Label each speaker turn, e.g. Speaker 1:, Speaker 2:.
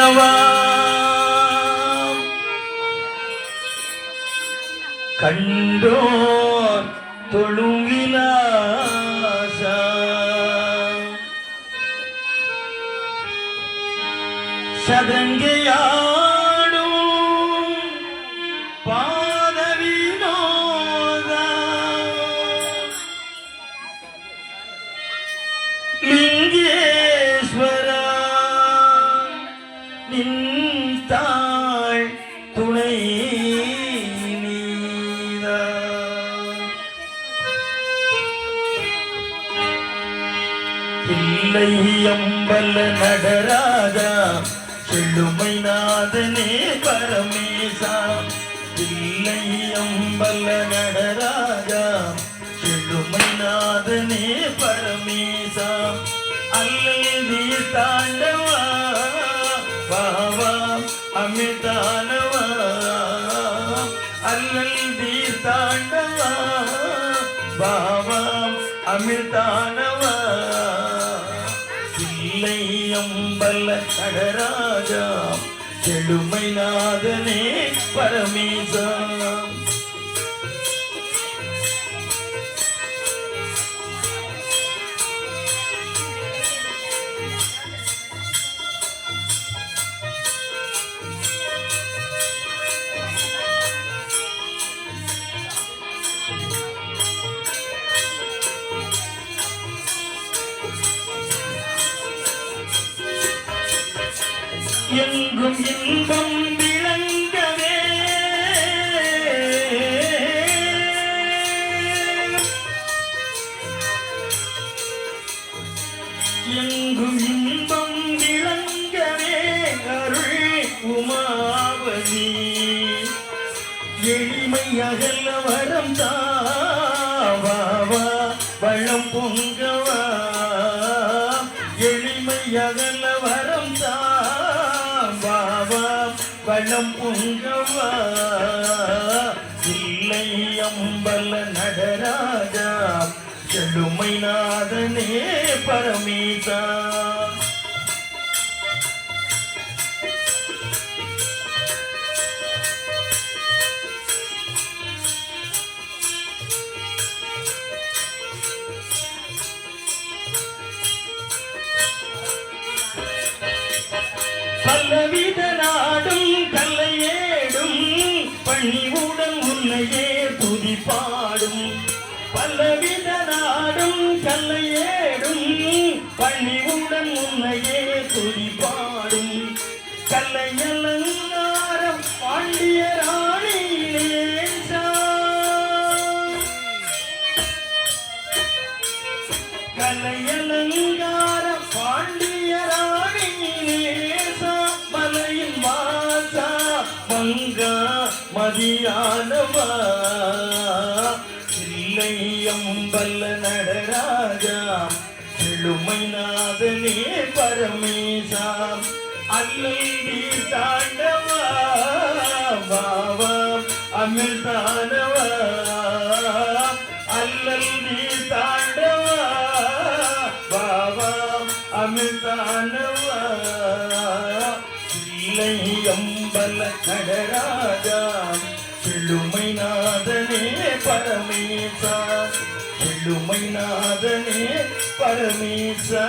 Speaker 1: கண்டவா கண்டோர் தொழுவிலாசா சதங்கையா நின்றாள் துணை இல்லை அம்பல நடராஜா செல்லுமை நாதனே பரமேசா. இல்லை அம்பல நடராஜா செல்லுமை நாதனே பரமேசா. அல்லது தாண்டவ பாவா அமிதானவா அல்லி தாண்டவா பாவா அமிர்தானவா? இல்லை அம்பல கடராஜா செழுமை நாதனே பரமேசா. என்றும் இன்பம் விளங்கவே. எங்கும் இன்பம் விளங்கவே. அருள் உமாவதி. எளிமை அகல வரம் தான் வளம் பொங்கவா இல்லை அம்பல நடராஜா. செழுமை நாதனே பரமேதா. பல்லவித நாடும் கல்லையேடும் பணிவுடன் உன்னையே துதி பாடும் கல்லையலங்காரம் பாண்டிய ராணி நேசா பாண்டிய ராணி நேசா மலையின் மாசா மங்கா மதியானவா. இல்லை அம்பல நடராஜா. செழுமை நாதனே பரமேசா. அல்லி தாண்டவா. பாவா அமிர்தானவா. அல்லி தாண்டவா. பாவா அமிர்தானவா. இல்லை அம்பல கடராஜா செழுமை பசுமை நாதனே பரமேசா